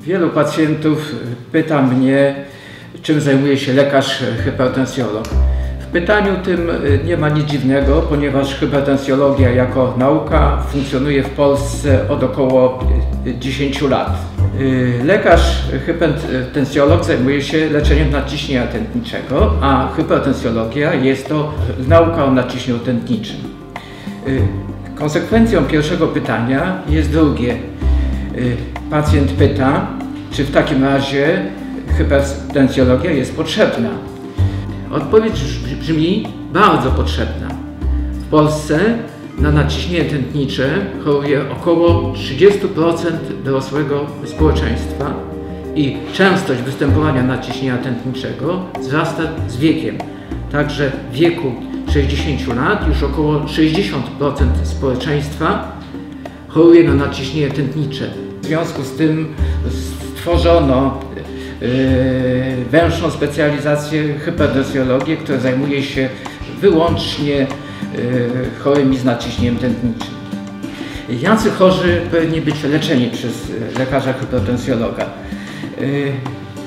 Wielu pacjentów pyta mnie, czym zajmuje się lekarz hipertensjolog. W pytaniu tym nie ma nic dziwnego, ponieważ hipertensjologia jako nauka funkcjonuje w Polsce od około 10 lat. Lekarz hipertensjolog zajmuje się leczeniem nadciśnienia tętniczego, a hipertensjologia jest to nauka o nadciśnieniu tętniczym. Konsekwencją pierwszego pytania jest drugie. Pacjent pyta, czy w takim razie hipertensjologia jest potrzebna. Odpowiedź brzmi bardzo potrzebna. W Polsce na nadciśnienie tętnicze choruje około 30% dorosłego społeczeństwa i częstość występowania nadciśnienia tętniczego wzrasta z wiekiem. Także w wieku 60 lat już około 60% społeczeństwa choruje na nadciśnienie tętnicze. W związku z tym stworzono węższą specjalizację hipertensjologię, która zajmuje się wyłącznie yy, chorymi z nadciśnieniem tętniczym. Jacy chorzy powinni być leczeni przez lekarza hipertensjologa? Yy,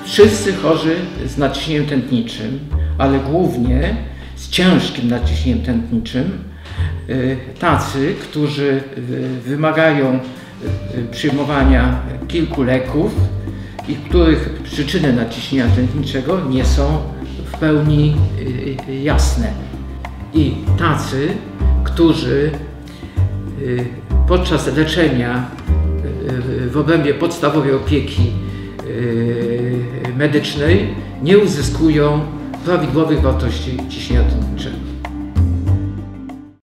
wszyscy chorzy z nadciśnieniem tętniczym, ale głównie z ciężkim nadciśnieniem tętniczym, tacy, którzy wymagają przyjmowania kilku leków i których przyczyny nadciśnienia tętniczego nie są w pełni jasne. I tacy, którzy podczas leczenia w obrębie podstawowej opieki medycznej nie uzyskują prawidłowych wartości ciśnienia tętniczego.